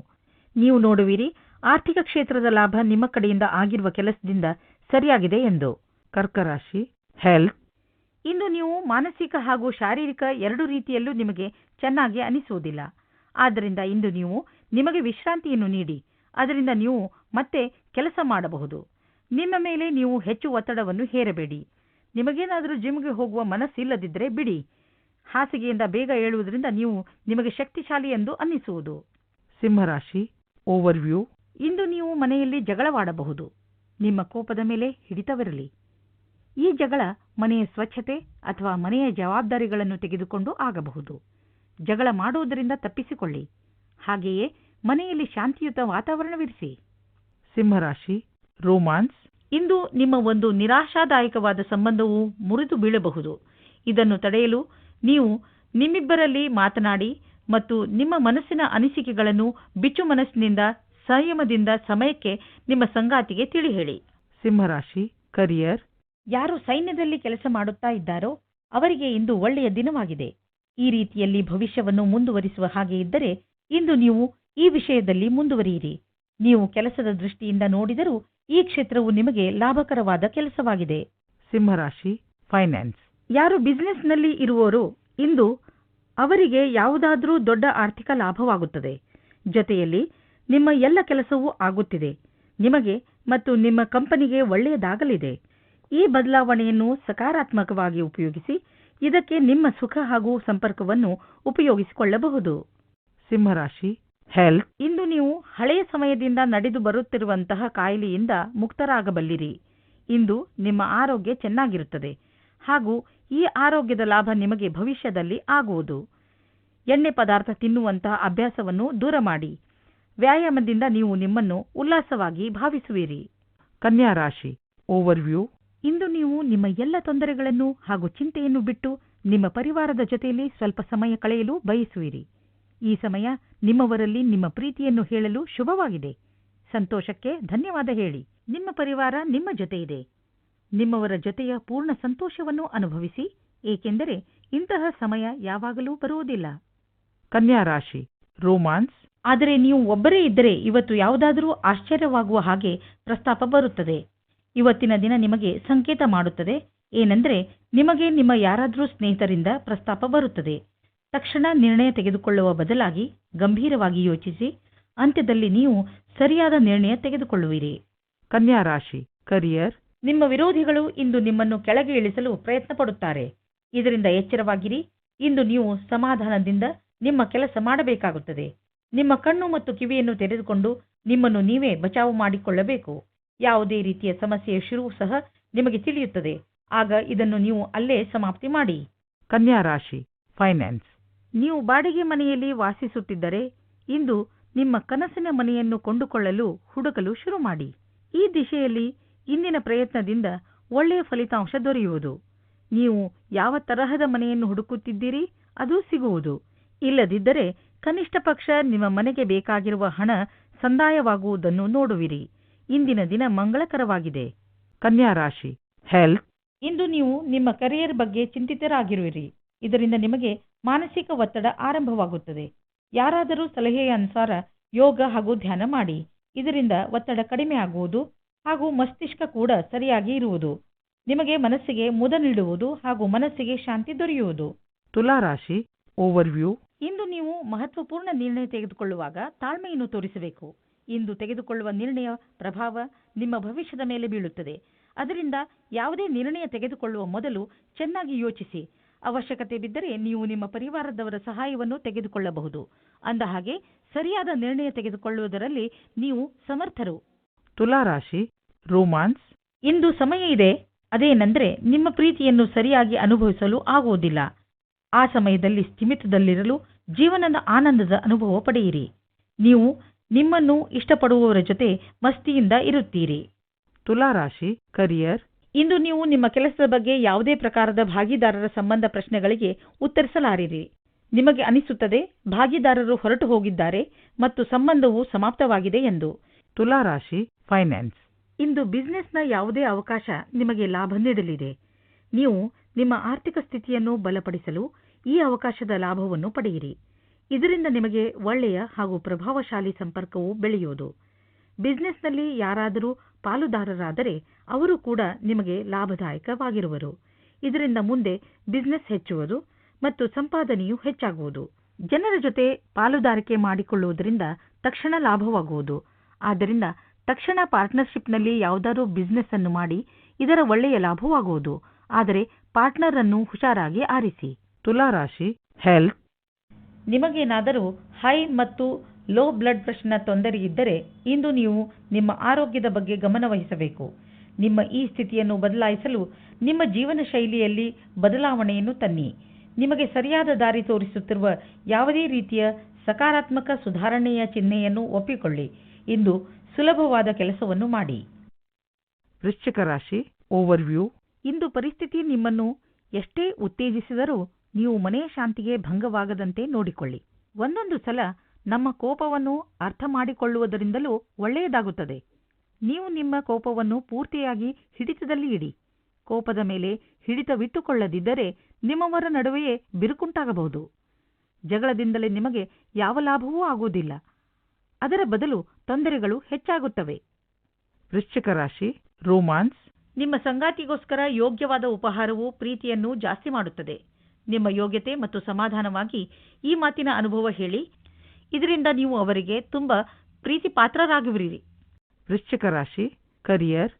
ನೀವು ನೋಡುವಿರಿ, ಆರ್ಥಿಕ ಕ್ಷೇತ್ರದ ಲಾಭ ನಿಮ್ಮ ಕಡೆಯಿಂದ ಆಗಿರುವ ಕೆಲಸದಿಂದ ಸರಿಯಾಗಿದೆ ಎಂದು. ಕರ್ಕರಾಶಿ ಹೆಲ್ತ್ ಇಂದು ನೀವು ಮಾನಸಿಕ ಹಾಗೂ ಶಾರೀರಿಕ ಎರಡು ರೀತಿಯಲ್ಲೂ ನಿಮಗೆ ಚೆನ್ನಾಗಿ ಅನಿಸುವುದಿಲ್ಲ. ಆದ್ದರಿಂದ ಇಂದು ನೀವು ನಿಮಗೆ ವಿಶ್ರಾಂತಿಯನ್ನು ನೀಡಿ. ಅದರಿಂದ ನೀವು ಮತ್ತೆ ಕೆಲಸ ಮಾಡಬಹುದು. ನಿಮ್ಮ ಮೇಲೆ ನೀವು ಹೆಚ್ಚು ಒತ್ತಡವನ್ನು ಹೇರಬೇಡಿ. ನಿಮಗೇನಾದರೂ ಜಿಮ್ಗೆ ಹೋಗುವ ಮನಸ್ಸಿಲ್ಲದಿದ್ದರೆ ಬಿಡಿ. ಹಾಸಿಗೆಯಿಂದ ಬೇಗ ಏಳುವುದರಿಂದ ನೀವು ನಿಮಗೆ ಶಕ್ತಿಶಾಲಿ ಎಂದು ಅನ್ನಿಸುವುದು. ಸಿಂಹರಾಶಿ ಓವರ್ವ್ಯೂ ಇಂದು ನೀವು ಮನೆಯಲ್ಲಿ ಜಗಳವಾಡಬಹುದು. ನಿಮ್ಮ ಕೋಪದ ಮೇಲೆ ಹಿಡಿತವಿರಲಿ. ಈ ಜಗಳ ಮನೆಯ ಸ್ವಚ್ಛತೆ ಅಥವಾ ಮನೆಯ ಜವಾಬ್ದಾರಿಗಳನ್ನು ತೆಗೆದುಕೊಂಡು ಆಗಬಹುದು. ಜಗಳ ಮಾಡುವುದರಿಂದ ತಪ್ಪಿಸಿಕೊಳ್ಳಿ. ಹಾಗೆಯೇ ಮನೆಯಲ್ಲಿ ಶಾಂತಿಯುತ ವಾತಾವರಣವಿರಿಸಿ. ಸಿಂಹರಾಶಿ ರೋಮಾನ್ಸ್. ಇಂದು ನಿಮ್ಮ ಒಂದು ನಿರಾಶಾದಾಯಕವಾದ ಸಂಬಂಧವು ಮುರಿದು ಬೀಳಬಹುದು. ಇದನ್ನು ತಡೆಯಲು ನೀವು ನಿಮ್ಮಿಬ್ಬರಲ್ಲಿ ಮಾತನಾಡಿ ಮತ್ತು ನಿಮ್ಮ ಮನಸ್ಸಿನ ಅನಿಸಿಕೆಗಳನ್ನು ಬಿಚ್ಚು ಮನಸ್ಸಿನಿಂದ ಸಂಯಮದಿಂದ ಸಮಯಕ್ಕೆ ನಿಮ್ಮ ಸಂಗಾತಿಗೆ ತಿಳಿ ಹೇಳಿ ಸಿಂಹರಾಶಿ ಕರಿಯರ್. ಯಾರು ಸೈನ್ಯದಲ್ಲಿ ಕೆಲಸ ಮಾಡುತ್ತಾ ಇದ್ದಾರೋ ಅವರಿಗೆ ಇಂದು ಒಳ್ಳೆಯ ದಿನವಾಗಿದೆ. ಈ ರೀತಿಯಲ್ಲಿ ಭವಿಷ್ಯವನ್ನು ಮುಂದುವರಿಸುವ ಹಾಗೆ ಇದ್ದರೆ ಇಂದು ನೀವು ಈ ವಿಷಯದಲ್ಲಿ ಮುಂದುವರಿಯಿರಿ. ನೀವು ಕೆಲಸದ ದೃಷ್ಟಿಯಿಂದ ನೋಡಿದರೂ ಈ ಕ್ಷೇತ್ರವು ನಿಮಗೆ ಲಾಭಕರವಾದ ಕೆಲಸವಾಗಿದೆ. ಸಿಂಹರಾಶಿ ಫೈನಾನ್ಸ್ ಯಾರು ಬಿಸಿನೆಸ್ನಲ್ಲಿ ಇರುವವರು ಇಂದು ಅವರಿಗೆ ಯಾವುದಾದರೂ ದೊಡ್ಡ ಆರ್ಥಿಕ ಲಾಭವಾಗುತ್ತದೆ. ಜೊತೆಯಲ್ಲಿ ನಿಮ್ಮ ಎಲ್ಲ ಕೆಲಸವೂ ಆಗುತ್ತಿದೆ. ನಿಮಗೆ ಮತ್ತು ನಿಮ್ಮ ಕಂಪನಿಗೆ ಒಳ್ಳೆಯದಾಗಲಿದೆ. ಈ ಬದಲಾವಣೆಯನ್ನು ಸಕಾರಾತ್ಮಕವಾಗಿ ಉಪಯೋಗಿಸಿ ಇದಕ್ಕೆ ನಿಮ್ಮ ಸುಖ ಹಾಗೂ ಸಂಪರ್ಕವನ್ನು ಉಪಯೋಗಿಸಿಕೊಳ್ಳಬಹುದು. ಸಿಂಹರಾಶಿ ಹೆಲ್ತ್ ಇಂದು ನೀವು ಹಳೆಯ ಸಮಯದಿಂದ ನಡೆದು ಬರುತ್ತಿರುವಂತಹ ಕಾಯಿಲೆಯಿಂದ ಮುಕ್ತರಾಗಬಲ್ಲಿರಿ. ಇಂದು ನಿಮ್ಮ ಆರೋಗ್ಯ ಚೆನ್ನಾಗಿರುತ್ತದೆ ಹಾಗೂ ಈ ಆರೋಗ್ಯದ ಲಾಭ ನಿಮಗೆ ಭವಿಷ್ಯದಲ್ಲಿ ಆಗುವುದು. ಎಣ್ಣೆ ಪದಾರ್ಥ ತಿನ್ನುವಂತಹ ಅಭ್ಯಾಸವನ್ನು ದೂರ ಮಾಡಿ. ವ್ಯಾಯಾಮದಿಂದ ನೀವು ನಿಮ್ಮನ್ನು ಉಲ್ಲಾಸವಾಗಿ ಭಾವಿಸುವಿರಿ. ಕನ್ಯಾ ರಾಶಿ ಓವರ್ವ್ಯೂ ಇಂದು ನೀವು ನಿಮ್ಮ ಎಲ್ಲ ತೊಂದರೆಗಳನ್ನು ಹಾಗೂ ಚಿಂತೆಯನ್ನು ಬಿಟ್ಟು ನಿಮ್ಮ ಪರಿವಾರದ ಜೊತೆಯಲ್ಲಿ ಸ್ವಲ್ಪ ಸಮಯ ಕಳೆಯಲು ಬಯಸುವಿರಿ. ಈ ಸಮಯ ನಿಮ್ಮವರಲ್ಲಿ ನಿಮ್ಮ ಪ್ರೀತಿಯನ್ನು ಹೇಳಲು ಶುಭವಾಗಿದೆ. ಸಂತೋಷಕ್ಕೆ ಧನ್ಯವಾದ ಹೇಳಿ. ನಿಮ್ಮ ಪರಿವಾರ ನಿಮ್ಮ ಜೊತೆ ಇದೆ ನಿಮ್ಮವರ ಜೊತೆಯ ಪೂರ್ಣ ಸಂತೋಷವನ್ನು ಅನುಭವಿಸಿ ಏಕೆಂದರೆ ಇಂತಹ ಸಮಯ ಯಾವಾಗಲೂ ಬರುವುದಿಲ್ಲ. ಕನ್ಯಾ ರಾಶಿ ರೋಮಾನ್ಸ್. ಆದರೆ ನೀವು ಒಬ್ಬರೇ ಇದ್ದರೆ ಇವತ್ತು ಯಾವುದಾದರೂ ಆಶ್ಚರ್ಯವಾಗುವ ಹಾಗೆ ಪ್ರಸ್ತಾಪ ಬರುತ್ತದೆ. ಇವತ್ತಿನ ದಿನ ನಿಮಗೆ ಸಂಕೇತ ಮಾಡುತ್ತದೆ. ಏನೆಂದರೆ ನಿಮಗೆ ನಿಮ್ಮ ಯಾರಾದರೂ ಸ್ನೇಹಿತರಿಂದ ಪ್ರಸ್ತಾಪ ಬರುತ್ತದೆ. ತಕ್ಷಣ ನಿರ್ಣಯ ತೆಗೆದುಕೊಳ್ಳುವ ಬದಲಾಗಿ ಗಂಭೀರವಾಗಿ ಯೋಚಿಸಿ ಅಂತ್ಯದಲ್ಲಿ ನೀವು ಸರಿಯಾದ ನಿರ್ಣಯ ತೆಗೆದುಕೊಳ್ಳುವಿರಿ. ಕನ್ಯಾ ರಾಶಿ ಕರಿಯರ್ ನಿಮ್ಮ ವಿರೋಧಿಗಳು ಇಂದು ನಿಮ್ಮನ್ನು ಕೆಳಗೆ ಇಳಿಸಲು ಪ್ರಯತ್ನ ಪಡುತ್ತಾರೆ. ಇದರಿಂದ ಎಚ್ಚರವಾಗಿರಿ. ಇಂದು ನೀವು ಸಮಾಧಾನದಿಂದ ನಿಮ್ಮ ಕೆಲಸ ಮಾಡಬೇಕಾಗುತ್ತದೆ. ನಿಮ್ಮ ಕಣ್ಣು ಮತ್ತು ಕಿವಿಯನ್ನು ತೆರೆದುಕೊಂಡು ನಿಮ್ಮನ್ನು ನೀವೇ ಬಚಾವು ಮಾಡಿಕೊಳ್ಳಬೇಕು. ಯಾವುದೇ ರೀತಿಯ ಸಮಸ್ಯೆಯ ಶುರು ಸಹ ನಿಮಗೆ ತಿಳಿಯುತ್ತದೆ. ಆಗ ಇದನ್ನು ನೀವು ಅಲ್ಲೇ ಸಮಾಪ್ತಿ ಮಾಡಿ. ಕನ್ಯಾ ರಾಶಿ ಫೈನಾನ್ಸ್ ನೀವು ಬಾಡಿಗೆ ಮನೆಯಲ್ಲಿ ವಾಸಿಸುತ್ತಿದ್ದರೆ ಇಂದು ನಿಮ್ಮ ಕನಸಿನ ಮನೆಯನ್ನು ಕೊಂಡುಕೊಳ್ಳಲು ಹುಡುಕಲು ಶುರು ಮಾಡಿ. ಈ ದಿಶೆಯಲ್ಲಿ ಇಂದಿನ ಪ್ರಯತ್ನದಿಂದ ಒಳ್ಳೆಯ ಫಲಿತಾಂಶ ದೊರೆಯುವುದು. ನೀವು ಯಾವ ತರಹದ ಮನೆಯನ್ನು ಹುಡುಕುತ್ತಿದ್ದೀರಿ ಅದು ಸಿಗುವುದು. ಇಲ್ಲದಿದ್ದರೆ ಕನಿಷ್ಠ ಪಕ್ಷ ನಿಮ್ಮ ಮನೆಗೆ ಬೇಕಾಗಿರುವ ಹಣ ಸಂದಾಯವಾಗುವುದನ್ನು ನೋಡುವಿರಿ. ಇಂದಿನ ದಿನ ಮಂಗಳಕರವಾಗಿದೆ. ಕನ್ಯಾ ರಾಶಿ ಹೆಲ್ತ್ ಇಂದು ನೀವು ನಿಮ್ಮ ಕರಿಯರ್ ಬಗ್ಗೆ ಚಿಂತಿತರಾಗಿರುವಿರಿ. ಇದರಿಂದ ನಿಮಗೆ ಮಾನಸಿಕ ಒತ್ತಡ ಆರಂಭವಾಗುತ್ತದೆ. ಯಾರಾದರೂ ಸಲಹೆಯ ಅನುಸಾರ ಯೋಗ ಹಾಗೂ ಧ್ಯಾನ ಮಾಡಿ. ಇದರಿಂದ ಒತ್ತಡ ಕಡಿಮೆ ಆಗುವುದು ಹಾಗೂ ಮಸ್ತಿಷ್ಕ ಕೂಡ ಸರಿಯಾಗಿ ಇರುವುದು. ನಿಮಗೆ ಮನಸ್ಸಿಗೆ ಮುದ ನೀಡುವುದು ಹಾಗೂ ಮನಸ್ಸಿಗೆ ಶಾಂತಿ ದೊರೆಯುವುದು. ತುಲಾ ರಾಶಿ ಓವರ್ವ್ಯೂ ಇಂದು ನೀವು ಮಹತ್ವಪೂರ್ಣ ನಿರ್ಣಯ ತೆಗೆದುಕೊಳ್ಳುವಾಗ ತಾಳ್ಮೆಯನ್ನು ತೋರಿಸಬೇಕು. ಇಂದು ತೆಗೆದುಕೊಳ್ಳುವ ನಿರ್ಣಯ ಪ್ರಭಾವ ನಿಮ್ಮ ಭವಿಷ್ಯದ ಮೇಲೆ ಬೀಳುತ್ತದೆ. ಅದರಿಂದ ಯಾವುದೇ ನಿರ್ಣಯ ತೆಗೆದುಕೊಳ್ಳುವ ಮೊದಲು ಚೆನ್ನಾಗಿ ಯೋಚಿಸಿ. ಅವಶ್ಯಕತೆ ಬಿದ್ದರೆ ನೀವು ನಿಮ್ಮ ಪರಿವಾರದವರ ಸಹಾಯವನ್ನು ತೆಗೆದುಕೊಳ್ಳಬಹುದು. ಅಂದಹಾಗೆ ಸರಿಯಾದ ನಿರ್ಣಯ ತೆಗೆದುಕೊಳ್ಳುವುದರಲ್ಲಿ ನೀವು ಸಮರ್ಥರು. ತುಲಾ ರಾಶಿ ರೋಮಾನ್ಸ್. ಇಂದು ಸಮಯ ಇದೆ. ಅದೇನೆಂದರೆ ನಿಮ್ಮ ಪ್ರೀತಿಯನ್ನು ಸರಿಯಾಗಿ ಅನುಭವಿಸಲು ಆಗುವುದಿಲ್ಲ. ಆ ಸಮಯದಲ್ಲಿ ಸ್ಥಿಮಿತದಲ್ಲಿರಲು ಜೀವನದ ಆನಂದದ ಅನುಭವ ಪಡೆಯಿರಿ. ನೀವು ನಿಮ್ಮನ್ನು ಇಷ್ಟಪಡುವವರ ಜೊತೆ ಮಸ್ತಿಯಿಂದ ಇರುತ್ತೀರಿ. ತುಲಾ ರಾಶಿ ಕರಿಯರ್ ಇಂದು ನೀವು ನಿಮ್ಮ ಕೆಲಸದ ಬಗ್ಗೆ ಯಾವುದೇ ಪ್ರಕಾರದ ಭಾಗಿದಾರರ ಸಂಬಂಧ ಪ್ರಶ್ನೆಗಳಿಗೆ ಉತ್ತರಿಸಲಾರಿರಿ. ನಿಮಗೆ ಅನಿಸುತ್ತದೆ ಭಾಗಿದಾರರು ಹೊರಟು ಹೋಗಿದ್ದಾರೆ ಮತ್ತು ಸಂಬಂಧವು ಸಮಾಪ್ತವಾಗಿದೆ ಎಂದು. ತುಲಾ ರಾಶಿ ಫೈನಾನ್ಸ್ ಇಂದು ಬಿಸ್ನೆಸ್ನ ಯಾವುದೇ ಅವಕಾಶ ನಿಮಗೆ ಲಾಭ ನೀಡಲಿದೆ. ನೀವು ನಿಮ್ಮ ಆರ್ಥಿಕ ಸ್ಥಿತಿಯನ್ನು ಬಲಪಡಿಸಲು ಈ ಅವಕಾಶದ ಲಾಭವನ್ನು ಪಡೆಯಿರಿ. ಇದರಿಂದ ನಿಮಗೆ ಒಳ್ಳೆಯ ಹಾಗೂ ಪ್ರಭಾವಶಾಲಿ ಸಂಪರ್ಕವು ಬೆಳೆಯುವುದು ಬಿಸ್ನೆಸ್ನಲ್ಲಿ ಯಾರಾದರೂ ಪಾಲುದಾರರಾದರೆ ಅವರು ಕೂಡ ನಿಮಗೆ ಲಾಭದಾಯಕವಾಗಿರುವರು. ಇದರಿಂದ ಮುಂದೆ ಬಿಸ್ನೆಸ್ ಹೆಚ್ಚುವುದು ಮತ್ತು ಸಂಪಾದನೆಯು ಹೆಚ್ಚಾಗುವುದು. ಜನರ ಜೊತೆ ಪಾಲುದಾರಿಕೆ ಮಾಡಿಕೊಳ್ಳುವುದರಿಂದ ತಕ್ಷಣ ಲಾಭವಾಗುವುದು. ಆದ್ದರಿಂದ ತಕ್ಷಣ ಪಾರ್ಟ್ನರ್ಶಿಪ್ನಲ್ಲಿ ಯಾವುದಾದರೂ ಬಿಸ್ನೆಸ್ ಅನ್ನು ಮಾಡಿ ಇದರ ಒಳ್ಳೆಯ ಲಾಭವಾಗುವುದು. ಆದರೆ ಪಾರ್ಟ್ನರ್ ಅನ್ನು ಹುಷಾರಾಗಿ ಆರಿಸಿ. ತುಲಾ ರಾಶಿ ಹೆಲ್ತ್ ನಿಮಗೇನಾದರೂ ಹೈ ಮತ್ತು ಲೋ ಬ್ಲಡ್ ಪ್ರೆಷರ್ನ ತೊಂದರೆ ಇದ್ದರೆ ಇಂದು ನೀವು ನಿಮ್ಮ ಆರೋಗ್ಯದ ಬಗ್ಗೆ ಗಮನವಹಿಸಬೇಕು. ನಿಮ್ಮ ಈ ಸ್ಥಿತಿಯನ್ನು ಬದಲಾಯಿಸಲು ನಿಮ್ಮ ಜೀವನ ಶೈಲಿಯಲ್ಲಿ ಬದಲಾವಣೆಯನ್ನು ತನ್ನಿ. ನಿಮಗೆ ಸರಿಯಾದ ದಾರಿ ತೋರಿಸುತ್ತಿರುವ ಯಾವುದೇ ರೀತಿಯ ಸಕಾರಾತ್ಮಕ ಸುಧಾರಣೆಯ ಚಿಹ್ನೆಯನ್ನು ಒಪ್ಪಿಕೊಳ್ಳಿ. ಇಂದು ಸುಲಭವಾದ ಕೆಲಸವನ್ನು ಮಾಡಿ. ವೃಶ್ಚಿಕ ರಾಶಿ ಓವರ್ವ್ಯೂ ಇಂದು ಪರಿಸ್ಥಿತಿ ನಿಮ್ಮನ್ನು ಎಷ್ಟೇ ಉತ್ತೇಜಿಸಿದರೂ ನೀವು ಮನೆಯ ಶಾಂತಿಗೆ ಭಂಗವಾಗದಂತೆ ನೋಡಿಕೊಳ್ಳಿ. ಒಂದೊಂದು ಸಲ ನಮ್ಮ ಕೋಪವನ್ನು ಅರ್ಥ ಮಾಡಿಕೊಳ್ಳುವುದರಿಂದಲೂ ಒಳ್ಳೆಯದಾಗುತ್ತದೆ. ನೀವು ನಿಮ್ಮ ಕೋಪವನ್ನು ಪೂರ್ತಿಯಾಗಿ ಹಿಡಿತದಲ್ಲಿ ಇಡಿ. ಕೋಪದ ಮೇಲೆ ಹಿಡಿತವಿಟ್ಟುಕೊಳ್ಳದಿದ್ದರೆ ನಿಮ್ಮವರ ನಡುವೆಯೇ ಬಿರುಕುಂಟಾಗಬಹುದು. ಜಗಳದಿಂದಲೇ ನಿಮಗೆ ಯಾವ ಲಾಭವೂ ಆಗುವುದಿಲ್ಲ. ಅದರ ಬದಲು ತೊಂದರೆಗಳು ಹೆಚ್ಚಾಗುತ್ತವೆ. ವೃಶ್ಚಿಕ ರಾಶಿ ರೋಮಾನ್ಸ್. ನಿಮ್ಮ ಸಂಗಾತಿಗೋಸ್ಕರ ಯೋಗ್ಯವಾದ ಉಪಹಾರವು ಪ್ರೀತಿಯನ್ನು ಜಾಸ್ತಿ ಮಾಡುತ್ತದೆ. ನಿಮ್ಮ ಯೋಗ್ಯತೆ ಮತ್ತು ಸಮಾಧಾನವಾಗಿ ಈ ಮಾತಿನ ಅನುಭವ ಹೇಳಿ. ಇದರಿಂದ ನೀವು ಅವರಿಗೆ ತುಂಬ ಪ್ರೀತಿ ಪಾತ್ರರಾಗುವಿರಿ ವೃಶ್ಚಿಕ ರಾಶಿ ಕರಿಯರ್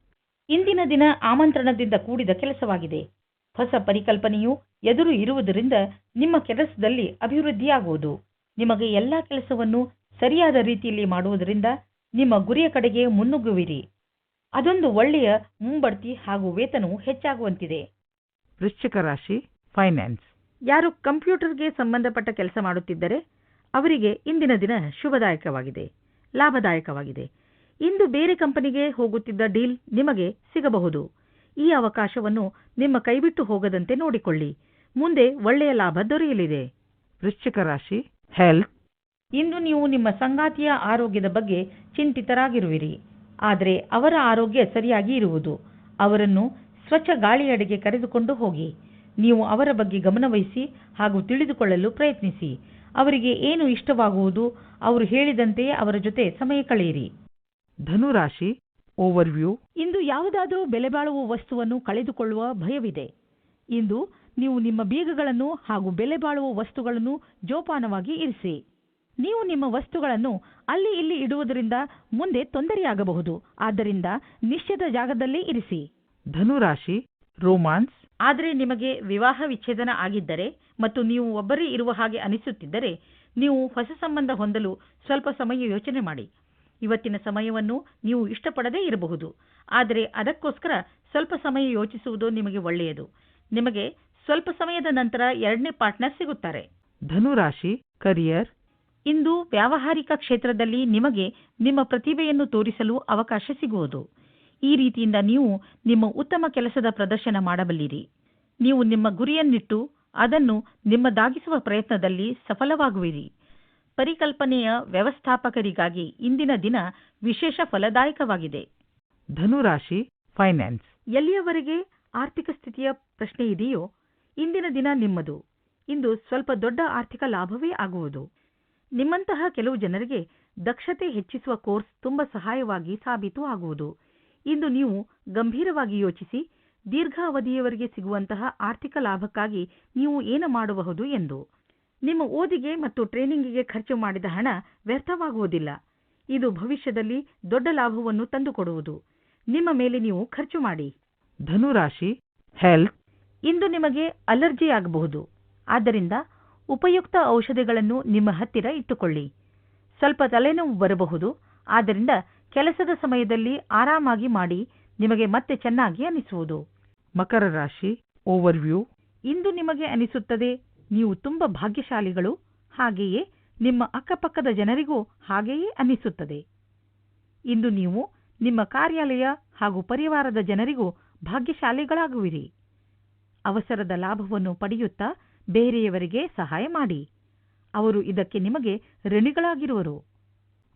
ಇಂದಿನ ದಿನ ಆಮಂತ್ರಣದಿಂದ ಕೂಡಿದ ಕೆಲಸವಾಗಿದೆ. ಹೊಸ ಪರಿಕಲ್ಪನೆಯು ಎದುರು ಇರುವುದರಿಂದ ನಿಮ್ಮ ಕೆಲಸದಲ್ಲಿ ಅಭಿವೃದ್ಧಿಯಾಗುವುದು. ನಿಮಗೆ ಎಲ್ಲಾ ಕೆಲಸವನ್ನು ಸರಿಯಾದ ರೀತಿಯಲ್ಲಿ ಮಾಡುವುದರಿಂದ ನಿಮ್ಮ ಗುರಿಯ ಕಡೆಗೆ ಮುನ್ನುಗ್ಗುವಿರಿ. ಅದೊಂದು ಒಳ್ಳೆಯ ಮುಂಬಡ್ತಿ ಹಾಗೂ ವೇತನವು ಹೆಚ್ಚಾಗುವಂತಿದೆ. ವೃಶ್ಚಿಕ ರಾಶಿ ಫೈನಾನ್ಸ್ ಯಾರು ಕಂಪ್ಯೂಟರ್ಗೆ ಸಂಬಂಧಪಟ್ಟ ಕೆಲಸ ಮಾಡುತ್ತಿದ್ದರೆ ಅವರಿಗೆ ಇಂದಿನ ದಿನ ಶುಭದಾಯಕವಾಗಿದೆ ಲಾಭದಾಯಕವಾಗಿದೆ. ಇಂದು ಬೇರೆ ಕಂಪನಿಗೆ ಹೋಗುತ್ತಿದ್ದ ಡೀಲ್ ನಿಮಗೆ ಸಿಗಬಹುದು. ಈ ಅವಕಾಶವನ್ನು ನಿಮ್ಮ ಕೈಬಿಟ್ಟು ಹೋಗದಂತೆ ನೋಡಿಕೊಳ್ಳಿ. ಮುಂದೆ ಒಳ್ಳೆಯ ಲಾಭ ದೊರೆಯಲಿದೆ. ವೃಶ್ಚಿಕ ರಾಶಿ ಹೆಲ್ತ್ ಇಂದು ನೀವು ನಿಮ್ಮ ಸಂಗಾತಿಯ ಆರೋಗ್ಯದ ಬಗ್ಗೆ ಚಿಂತಿತರಾಗಿರುವಿರಿ. ಆದರೆ ಅವರ ಆರೋಗ್ಯ ಸರಿಯಾಗಿ ಇರುವುದು. ಅವರನ್ನು ಸ್ವಚ್ಛ ಗಾಳಿಯಡೆಗೆ ಕರೆದುಕೊಂಡು ಹೋಗಿ. ನೀವು ಅವರ ಬಗ್ಗೆ ಗಮನವಹಿಸಿ ಹಾಗೂ ತಿಳಿದುಕೊಳ್ಳಲು ಪ್ರಯತ್ನಿಸಿ. ಅವರಿಗೆ ಏನು ಇಷ್ಟವಾಗುವುದು ಅವರು ಹೇಳಿದಂತೆಯೇ ಅವರ ಜೊತೆ ಸಮಯ ಕಳೆಯಿರಿ. ಧನುರಾಶಿ ಓವರ್ವ್ಯೂ ಇಂದು ಯಾವುದಾದರೂ ಬೆಲೆಬಾಳುವ ವಸ್ತುವನ್ನು ಕಳೆದುಕೊಳ್ಳುವ ಭಯವಿದೆ. ಇಂದು ನೀವು ನಿಮ್ಮ ಬೀಗಗಳನ್ನು ಹಾಗೂ ಬೆಲೆಬಾಳುವ ವಸ್ತುಗಳನ್ನು ಜೋಪಾನವಾಗಿ ಇರಿಸಿ. ನೀವು ನಿಮ್ಮ ವಸ್ತುಗಳನ್ನು ಅಲ್ಲಿ ಇಲ್ಲಿ ಇಡುವುದರಿಂದ ಮುಂದೆ ತೊಂದರೆಯಾಗಬಹುದು. ಆದ್ದರಿಂದ ನಿಶ್ಚಿತ ಜಾಗದಲ್ಲೇ ಇರಿಸಿ. ಧನುರಾಶಿ ರೋಮಾನ್ಸ್ ಆದರೆ ನಿಮಗೆ ವಿವಾಹ ವಿಚ್ಛೇದನ ಆಗಿದ್ದರೆ ಮತ್ತು ನೀವು ಒಬ್ಬರೇ ಇರುವ ಹಾಗೆ ಅನಿಸುತ್ತಿದ್ದರೆ ನೀವು ಹೊಸ ಸಂಬಂಧ ಹೊಂದಲು ಸ್ವಲ್ಪ ಸಮಯ ಯೋಚನೆ ಮಾಡಿ. ಇವತ್ತಿನ ಸಮಯವನ್ನು ನೀವು ಇಷ್ಟಪಡದೇ ಇರಬಹುದು. ಆದರೆ ಅದಕ್ಕೋಸ್ಕರ ಸ್ವಲ್ಪ ಸಮಯ ಯೋಚಿಸುವುದು ನಿಮಗೆ ಒಳ್ಳೆಯದು. ನಿಮಗೆ ಸ್ವಲ್ಪ ಸಮಯದ ನಂತರ ಎರಡನೇ ಪಾರ್ಟ್ನರ್ ಸಿಗುತ್ತಾರೆ. ಧನುರಾಶಿ ಕರಿಯರ್ ಇಂದು ವ್ಯಾವಹಾರಿಕ ಕ್ಷೇತ್ರದಲ್ಲಿ ನಿಮಗೆ ನಿಮ್ಮ ಪ್ರತಿಭೆಯನ್ನು ತೋರಿಸಲು ಅವಕಾಶ ಸಿಗುವುದು. ಈ ರೀತಿಯಿಂದ ನೀವು ನಿಮ್ಮ ಉತ್ತಮ ಕೆಲಸದ ಪ್ರದರ್ಶನ ಮಾಡಬಲ್ಲಿರಿ. ನೀವು ನಿಮ್ಮ ಗುರಿಯನ್ನಿಟ್ಟು ಅದನ್ನು ನಿಮ್ಮದಾಗಿಸುವ ಪ್ರಯತ್ನದಲ್ಲಿ ಸಫಲವಾಗುವಿರಿ. ಪರಿಕಲ್ಪನೆಯ ವ್ಯವಸ್ಥಾಪಕರಿಗಾಗಿ ಇಂದಿನ ದಿನ ವಿಶೇಷ ಫಲದಾಯಕವಾಗಿದೆ. ಧನುರಾಶಿ ಫೈನಾನ್ಸ್ ಎಲ್ಲಿಯವರೆಗೆ ಆರ್ಥಿಕ ಸ್ಥಿತಿಯ ಪ್ರಶ್ನೆ ಇದೆಯೋ ಇಂದಿನ ದಿನ ನಿಮ್ಮದು. ಇಂದು ಸ್ವಲ್ಪ ದೊಡ್ಡ ಆರ್ಥಿಕ ಲಾಭವೇ ಆಗುವುದು. ನಿಮ್ಮಂತಹ ಕೆಲವು ಜನರಿಗೆ ದಕ್ಷತೆ ಹೆಚ್ಚಿಸುವ ಕೋರ್ಸ್ ತುಂಬಾ ಸಹಾಯವಾಗಿ ಸಾಬೀತು ಆಗುವುದು. ಇಂದು ನೀವು ಗಂಭೀರವಾಗಿ ಯೋಚಿಸಿ ದೀರ್ಘಾವಧಿಯವರೆಗೆ ಸಿಗುವಂತಹ ಆರ್ಥಿಕ ಲಾಭಕ್ಕಾಗಿ ನೀವು ಏನು ಮಾಡಬಹುದು ಎಂದು. ನಿಮ್ಮ ಓದಿಗೆ ಮತ್ತು ಟ್ರೈನಿಂಗಿಗೆ ಖರ್ಚು ಮಾಡಿದ ಹಣ ವ್ಯರ್ಥವಾಗುವುದಿಲ್ಲ. ಇದು ಭವಿಷ್ಯದಲ್ಲಿ ದೊಡ್ಡ ಲಾಭವನ್ನು ತಂದುಕೊಡುವುದು. ನಿಮ್ಮ ಮೇಲೆ ನೀವು ಖರ್ಚು ಮಾಡಿ. ಧನುರಾಶಿ ಹೆಲ್ತ್ ಇಂದು ನಿಮಗೆ ಅಲರ್ಜಿ ಆಗಬಹುದು. ಆದ್ದರಿಂದ ಉಪಯುಕ್ತ ಔಷಧಿಗಳನ್ನು ನಿಮ್ಮ ಹತ್ತಿರ ಇಟ್ಟುಕೊಳ್ಳಿ. ಸ್ವಲ್ಪ ತಲೆನೋವು ಬರಬಹುದು. ಆದ್ದರಿಂದ ಕೆಲಸದ ಸಮಯದಲ್ಲಿ ಆರಾಮಾಗಿ ಮಾಡಿ ನಿಮಗೆ ಮತ್ತೆ ಚೆನ್ನಾಗಿ ಅನಿಸುವುದು. ಮಕರ ರಾಶಿ ಓವರ್ವ್ಯೂ ಇಂದು ನಿಮಗೆ ಅನಿಸುತ್ತದೆ, ನೀವು ತುಂಬ ಭಾಗ್ಯಶಾಲಿಗಳು, ಹಾಗೆಯೇ ನಿಮ್ಮ ಅಕ್ಕಪಕ್ಕದ ಜನರಿಗೂ ಹಾಗೆಯೇ ಅನ್ನಿಸುತ್ತದೆ ಇಂದು ನೀವು ನಿಮ್ಮ ಕಾರ್ಯಾಲಯ ಹಾಗೂ ಪರಿವಾರದ ಜನರಿಗೂ ಭಾಗ್ಯಶಾಲಿಗಳಾಗುವಿರಿ. ಅವಸರದ ಲಾಭವನ್ನು ಪಡೆಯುತ್ತಾ ಬೇರೆಯವರಿಗೆ ಸಹಾಯ ಮಾಡಿ. ಅವರು ಇದಕ್ಕೆ ನಿಮಗೆ ಋಣಿಗಳಾಗಿರುವರು.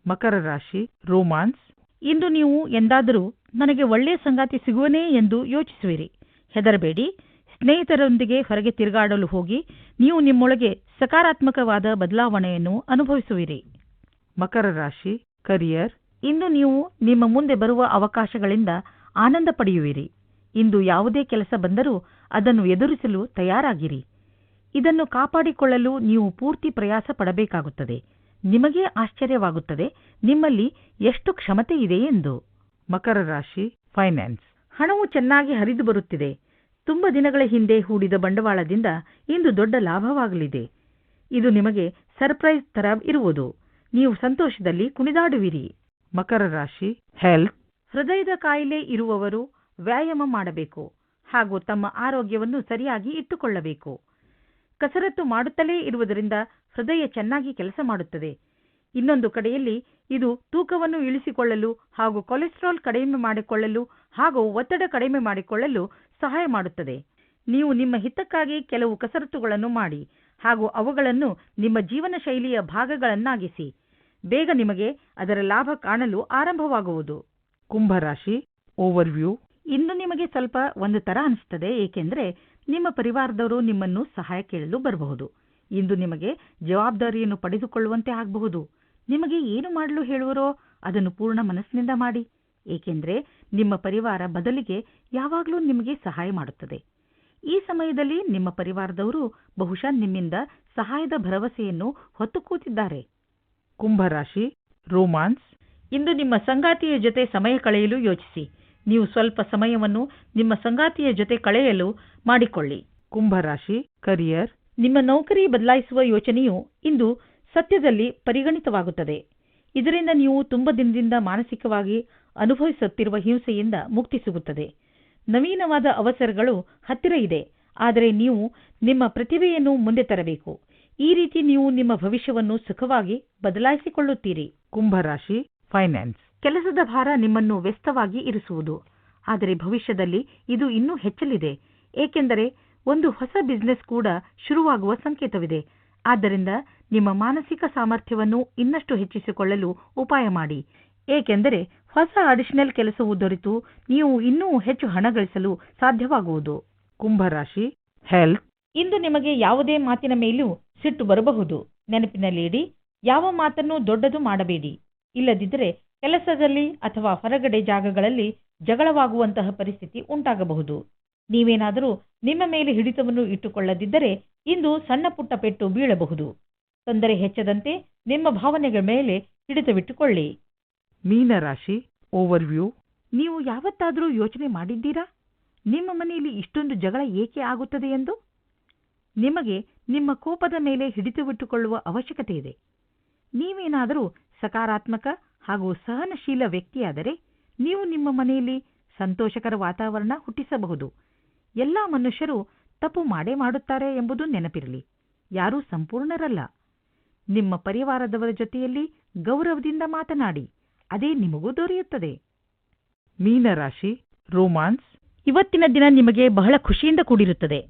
ಮಕರ ರಾಶಿ ರೋಮಾನ್ಸ್ ಇಂದು ನೀವು ಎಂದಾದರೂ ನನಗೆ ಒಳ್ಳೆಯ ಸಂಗಾತಿ ಸಿಗುವನೇ ಎಂದು ಯೋಚಿಸುವಿರಿ. ಹೆದರಬೇಡಿ. ಸ್ನೇಹಿತರೊಂದಿಗೆ ಹೊರಗೆ ತಿರುಗಾಡಲು ಹೋಗಿ ನೀವು ನಿಮ್ಮೊಳಗೆ ಸಕಾರಾತ್ಮಕವಾದ ಬದಲಾವಣೆಯನ್ನು ಅನುಭವಿಸುವಿರಿ. ಮಕರ ರಾಶಿ ಕರಿಯರ್ ಇಂದು ನೀವು ನಿಮ್ಮ ಮುಂದೆ ಬರುವ ಅವಕಾಶಗಳಿಂದ ಆನಂದ ಪಡೆಯುವಿರಿ. ಇಂದು ಯಾವುದೇ ಕೆಲಸ ಬಂದರೂ ಅದನ್ನು ಎದುರಿಸಲು ತಯಾರಾಗಿರಿ. ಇದನ್ನು ಕಾಪಾಡಿಕೊಳ್ಳಲು ನೀವು ಪೂರ್ತಿ ಪ್ರಯಾಸ ಪಡಬೇಕಾಗುತ್ತದೆ. ನಿಮಗೇ ಆಶ್ಚರ್ಯವಾಗುತ್ತದೆ, ನಿಮ್ಮಲ್ಲಿ ಎಷ್ಟು ಕ್ಷಮತೆ ಇದೆ ಎಂದು. ಮಕರ ರಾಶಿ ಫೈನಾನ್ಸ್ ಹಣವು ಚೆನ್ನಾಗಿ ಹರಿದು ಬರುತ್ತಿದೆ. ತುಂಬ ದಿನಗಳ ಹಿಂದೆ ಹೂಡಿದ ಬಂಡವಾಳದಿಂದ ಇಂದು ದೊಡ್ಡ ಲಾಭವಾಗಲಿದೆ. ಇದು ನಿಮಗೆ ಸರ್ಪ್ರೈಸ್ ತರ ಇರುವುದು. ನೀವು ಸಂತೋಷದಲ್ಲಿ ಕುಣಿದಾಡುವಿರಿ. ಮಕರ ರಾಶಿ ಹೆಲ್ತ್ ಹೃದಯದ ಕಾಯಿಲೆ ಇರುವವರು ವ್ಯಾಯಾಮ ಮಾಡಬೇಕು ಹಾಗೂ ತಮ್ಮ ಆರೋಗ್ಯವನ್ನು ಸರಿಯಾಗಿ ಇಟ್ಟುಕೊಳ್ಳಬೇಕು. ಕಸರತ್ತು ಮಾಡುತ್ತಲೇ ಇರುವುದರಿಂದ ಹೃದಯ ಚೆನ್ನಾಗಿ ಕೆಲಸ ಮಾಡುತ್ತದೆ. ಇನ್ನೊಂದು ಕಡೆಯಲ್ಲಿ ಇದು ತೂಕವನ್ನು ಇಳಿಸಿಕೊಳ್ಳಲು ಹಾಗೂ ಕೊಲೆಸ್ಟ್ರಾಲ್ ಕಡಿಮೆ ಮಾಡಿಕೊಳ್ಳಲು ಹಾಗೂ ಒತ್ತಡ ಕಡಿಮೆ ಮಾಡಿಕೊಳ್ಳಲು ಸಹಾಯ ಮಾಡುತ್ತದೆ. ನೀವು ನಿಮ್ಮ ಹಿತಕ್ಕಾಗಿ ಕೆಲವು ಕಸರತ್ತುಗಳನ್ನು ಮಾಡಿ ಹಾಗೂ ಅವುಗಳನ್ನು ನಿಮ್ಮ ಜೀವನ ಶೈಲಿಯ ಭಾಗಗಳನ್ನಾಗಿಸಿ. ಬೇಗ ನಿಮಗೆ ಅದರ ಲಾಭ ಕಾಣಲು ಆರಂಭವಾಗುವುದು. ಕುಂಭರಾಶಿ ಓವರ್ವ್ಯೂ ಇಂದು ನಿಮಗೆ ಸ್ವಲ್ಪ ಒಂದು ತರ ಅನಿಸ್ತದೆ ಏಕೆಂದರೆ ನಿಮ್ಮ ಪರಿವಾರದವರು ನಿಮ್ಮನ್ನು ಸಹಾಯ ಕೇಳಲು ಬರಬಹುದು. ಇಂದು ನಿಮಗೆ ಜವಾಬ್ದಾರಿಯನ್ನು ಪಡೆದುಕೊಳ್ಳುವಂತೆ ಆಗಬಹುದು. ನಿಮಗೆ ಏನು ಮಾಡಲು ಹೇಳುವರೋ ಅದನ್ನು ಪೂರ್ಣ ಮನಸ್ಸಿನಿಂದ ಮಾಡಿ. ಏಕೆಂದರೆ ನಿಮ್ಮ ಪರಿವಾರ ಬದಲಿಗೆ ಯಾವಾಗಲೂ ನಿಮಗೆ ಸಹಾಯ ಮಾಡುತ್ತದೆ. ಈ ಸಮಯದಲ್ಲಿ ನಿಮ್ಮ ಪರಿವಾರದವರು ಬಹುಶಃ ನಿಮ್ಮಿಂದ ಸಹಾಯದ ಭರವಸೆಯನ್ನು ಹೊತ್ತು ಕೂತಿದ್ದಾರೆ ಕುಂಭರಾಶಿ, ರೋಮಾನ್ಸ್. ಇಂದು ನಿಮ್ಮ ಸಂಗಾತಿಯ ಜೊತೆ ಸಮಯ ಕಳೆಯಲು ಯೋಚಿಸಿ. ನೀವು ಸ್ವಲ್ಪ ಸಮಯವನ್ನು ನಿಮ್ಮ ಸಂಗಾತಿಯ ಜೊತೆ ಕಳೆಯಲು ಮಾಡಿಕೊಳ್ಳಿ. ಕುಂಭರಾಶಿ ಕರಿಯರ್ ನಿಮ್ಮ ನೌಕರಿ ಬದಲಾಯಿಸುವ ಯೋಚನೆಯು ಇಂದು ಸತ್ಯದಲ್ಲಿ ಪರಿಗಣಿತವಾಗುತ್ತದೆ. ಇದರಿಂದ ನೀವು ತುಂಬ ದಿನದಿಂದ ಮಾನಸಿಕವಾಗಿ ಅನುಭವಿಸುತ್ತಿರುವ ಹಿಂಸೆಯಿಂದ ಮುಕ್ತಿ ಸಿಗುತ್ತದೆ. ನವೀನವಾದ ಅವಸರಗಳು ಹತ್ತಿರ ಇದೆ ಆದರೆ ನೀವು ನಿಮ್ಮ ಪ್ರತಿಭೆಯನ್ನು ಮುಂದೆ ತರಬೇಕು. ಈ ರೀತಿ ನೀವು ನಿಮ್ಮ ಭವಿಷ್ಯವನ್ನು ಸುಖವಾಗಿ ಬದಲಾಯಿಸಿಕೊಳ್ಳುತ್ತೀರಿ. ಕುಂಭರಾಶಿ ಫೈನಾನ್ಸ್ ಕೆಲಸದ ಭಾರ ನಿಮ್ಮನ್ನು ವ್ಯಸ್ತವಾಗಿ ಇರಿಸುವುದು. ಆದರೆ ಭವಿಷ್ಯದಲ್ಲಿ ಇದು ಇನ್ನೂ ಹೆಚ್ಚಲಿದೆ. ಏಕೆಂದರೆ ಒಂದು ಹೊಸ ಬಿಸಿನೆಸ್ ಕೂಡ ಶುರುವಾಗುವ ಸಂಕೇತವಿದೆ. ಆದ್ದರಿಂದ ನಿಮ್ಮ ಮಾನಸಿಕ ಸಾಮರ್ಥ್ಯವನ್ನು ಇನ್ನಷ್ಟು ಹೆಚ್ಚಿಸಿಕೊಳ್ಳಲು ಉಪಾಯ ಮಾಡಿ. ಏಕೆಂದರೆ ಹೊಸ ಅಡಿಷನಲ್ ಕೆಲಸವು ದೊರೆತು ನೀವು ಇನ್ನೂ ಹೆಚ್ಚು ಹಣ ಗಳಿಸಲು ಸಾಧ್ಯವಾಗುವುದು. ಕುಂಭರಾಶಿ ಹೆಲ್ತ್ ಇಂದು ನಿಮಗೆ ಯಾವುದೇ ಮಾತಿನ ಮೇಲೂ ಸಿಟ್ಟು ಬರಬಹುದು. ನೆನಪಿನಲ್ಲಿಡಿ, ಯಾವ ಮಾತನ್ನು ದೊಡ್ಡದು ಮಾಡಬೇಡಿ. ಇಲ್ಲದಿದ್ದರೆ ಕೆಲಸದಲ್ಲಿ ಅಥವಾ ಹೊರಗಡೆ ಜಾಗಗಳಲ್ಲಿ ಜಗಳವಾಗುವಂತಹ ಪರಿಸ್ಥಿತಿ ಉಂಟಾಗಬಹುದು. ನೀವೇನಾದರೂ ನಿಮ್ಮ ಮೇಲೆ ಹಿಡಿತವನ್ನು ಇಟ್ಟುಕೊಳ್ಳದಿದ್ದರೆ ಇಂದು ಸಣ್ಣ ಪುಟ್ಟ ಪೆಟ್ಟು ಬೀಳಬಹುದು. ತೊಂದರೆ ಹೆಚ್ಚದಂತೆ ನಿಮ್ಮ ಭಾವನೆಗಳ ಮೇಲೆ ಹಿಡಿತವಿಟ್ಟುಕೊಳ್ಳಿ. ಮೀನರಾಶಿ, ಓವರ್ವ್ಯೂ, ನೀವು ಯಾವತ್ತಾದರೂ ಯೋಚನೆ ಮಾಡಿದ್ದೀರಾ? ನಿಮ್ಮ ಮನೆಯಲ್ಲಿ ಇಷ್ಟೊಂದು ಜಗಳ ಏಕೆ ಆಗುತ್ತದೆ ಎಂದು? ನಿಮಗೆ ನಿಮ್ಮ ಕೋಪದ ಮೇಲೆ ಹಿಡಿತವಿಟ್ಟುಕೊಳ್ಳುವ ಅವಶ್ಯಕತೆ ಇದೆ. ನೀವೇನಾದರೂ ಸಕಾರಾತ್ಮಕ ಹಾಗೂ ಸಹನಶೀಲ ವ್ಯಕ್ತಿಯಾದರೆ ನೀವು ನಿಮ್ಮ ಮನೆಯಲ್ಲಿ ಸಂತೋಷಕರ ವಾತಾವರಣ ಹುಟ್ಟಿಸಬಹುದು. ಎಲ್ಲ ಮನುಷ್ಯರು ತಪ್ಪು ಮಾಡೇ ಮಾಡುತ್ತಾರೆ ಎಂಬುದು ನೆನಪಿರಲಿ. ಯಾರೂ ಸಂಪೂರ್ಣರಲ್ಲ. ನಿಮ್ಮ ಪರಿವಾರದವರ ಜೊತೆಯಲ್ಲಿ ಗೌರವದಿಂದ ಮಾತನಾಡಿ ಅದೇ ನಿಮಗೂ ದೊರೆಯುತ್ತದೆ. ಮೀನರಾಶಿ ರೋಮಾನ್ಸ್. ಇವತ್ತಿನ ದಿನ ನಿಮಗೆ ಬಹಳ ಖುಷಿಯಿಂದ ಕೂಡಿರುತ್ತದೆ.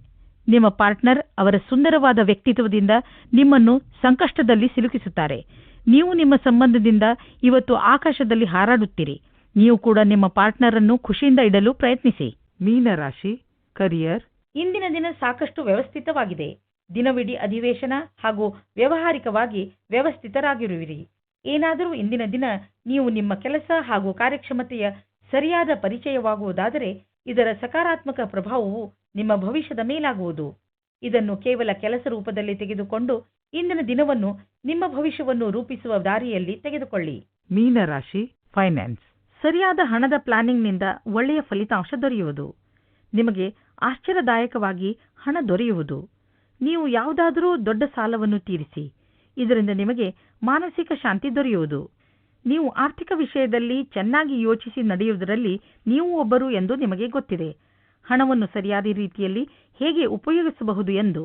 ನಿಮ್ಮ ಪಾರ್ಟ್ನರ್ ಅವರ ಸುಂದರವಾದ ವ್ಯಕ್ತಿತ್ವದಿಂದ ನಿಮ್ಮನ್ನು ಸಂಕಷ್ಟದಲ್ಲಿ ಸಿಲುಕಿಸುತ್ತಾರೆ. ನೀವು ನಿಮ್ಮ ಸಂಬಂಧದಿಂದ ಇವತ್ತು ಆಕಾಶದಲ್ಲಿ ಹಾರಾಡುತ್ತೀರಿ. ನೀವು ಕೂಡ ನಿಮ್ಮ ಪಾರ್ಟ್ನರ್ ಅನ್ನು ಖುಷಿಯಿಂದ ಇಡಲು ಪ್ರಯತ್ನಿಸಿ. ಮೀನರಾಶಿ ಕರಿಯರ್. ಇಂದಿನ ದಿನ ಸಾಕಷ್ಟು ವ್ಯವಸ್ಥಿತವಾಗಿದೆ. ದಿನವಿಡೀ ಅಧಿವೇಶನ ಹಾಗೂ ವ್ಯವಹಾರಿಕವಾಗಿ ವ್ಯವಸ್ಥಿತರಾಗಿರುವಿರಿ. ಏನಾದರೂ ಇಂದಿನ ದಿನ ನೀವು ನಿಮ್ಮ ಕೆಲಸ ಹಾಗೂ ಕಾರ್ಯಕ್ಷಮತೆಯ ಸರಿಯಾದ ಪರಿಚಯವಾಗುವುದಾದರೆ ಇದರ ಸಕಾರಾತ್ಮಕ ಪ್ರಭಾವವು ನಿಮ್ಮ ಭವಿಷ್ಯದ ಮೇಲಾಗುವುದು. ಇದನ್ನು ಕೇವಲ ಕೆಲಸ ರೂಪದಲ್ಲಿ ತೆಗೆದುಕೊಂಡು ಇಂದಿನ ದಿನವನ್ನು ನಿಮ್ಮ ಭವಿಷ್ಯವನ್ನು ರೂಪಿಸುವ ದಾರಿಯಲ್ಲಿ ತೆಗೆದುಕೊಳ್ಳಿ. ಮೀನರಾಶಿ ಫೈನಾನ್ಸ್ ಸರಿಯಾದ ಹಣದ ಪ್ಲಾನಿಂಗ್ನಿಂದ ಒಳ್ಳೆಯ ಫಲಿತಾಂಶ ದೊರೆಯುವುದು. ನಿಮಗೆ ಆಶ್ಚರ್ಯದಾಯಕವಾಗಿ ಹಣ ದೊರೆಯುವುದು. ನೀವು ಯಾವುದಾದರೂ ದೊಡ್ಡ ಸಾಲವನ್ನು ತೀರಿಸಿ ಇದರಿಂದ ನಿಮಗೆ ಮಾನಸಿಕ ಶಾಂತಿ ದೊರೆಯುವುದು. ನೀವು ಆರ್ಥಿಕ ವಿಷಯದಲ್ಲಿ ಚೆನ್ನಾಗಿ ಯೋಚಿಸಿ ನಡೆಯುವುದರಲ್ಲಿ ನೀವು ಒಬ್ಬರು ಎಂದು ನಿಮಗೆ ಗೊತ್ತಿದೆ. ಹಣವನ್ನು ಸರಿಯಾದ ರೀತಿಯಲ್ಲಿ ಹೇಗೆ ಉಪಯೋಗಿಸಬಹುದು ಎಂದು.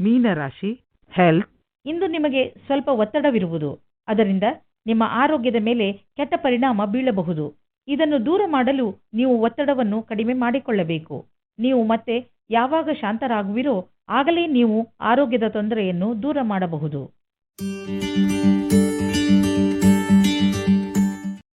ಮೀನರಾಶಿ ಹೆಲ್ತ್ ಇಂದು ನಿಮಗೆ ಸ್ವಲ್ಪ ಒತ್ತಡವಿರುವುದು. ಅದರಿಂದ ನಿಮ್ಮ ಆರೋಗ್ಯದ ಮೇಲೆ ಕೆಟ್ಟ ಪರಿಣಾಮ ಬೀಳಬಹುದು. ಇದನ್ನು ದೂರ ಮಾಡಲು ನೀವು ಒತ್ತಡವನ್ನು ಕಡಿಮೆ ಮಾಡಿಕೊಳ್ಳಬೇಕು. ನೀವು ಮತ್ತೆ ಯಾವಾಗ ಶಾಂತರಾಗುವಿರೋ ಆಗಲೇ ನೀವು ಆರೋಗ್ಯದ ತೊಂದರೆಯನ್ನು ದೂರ ಮಾಡಬಹುದು.